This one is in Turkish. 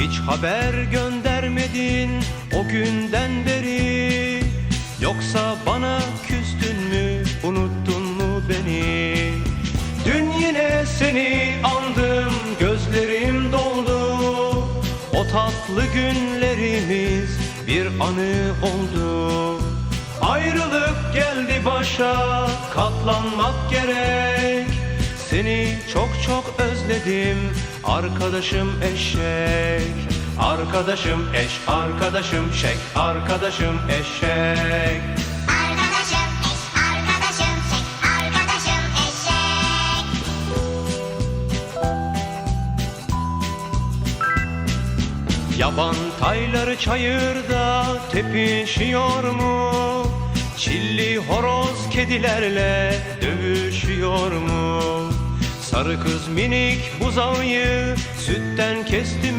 Hiç haber göndermedin o günden beri. Yoksa bana küstün mü unuttun mu beni? Dün yine seni andım gözlerim doldu. O tatlı günlerimiz bir anı oldu. Ayrılık geldi başa katlanmak gerek Seni çok çok özledim arkadaşım eşek Arkadaşım eş arkadaşım şek arkadaşım eşek Arkadaşım eş, arkadaşım şek, arkadaşım eşek. Yaban tayları çayırda tepişiyor mu? Çilli horoz kedilerle dövüşüyor mu? Sarı kız minik buzağıyı sütten kesti mi?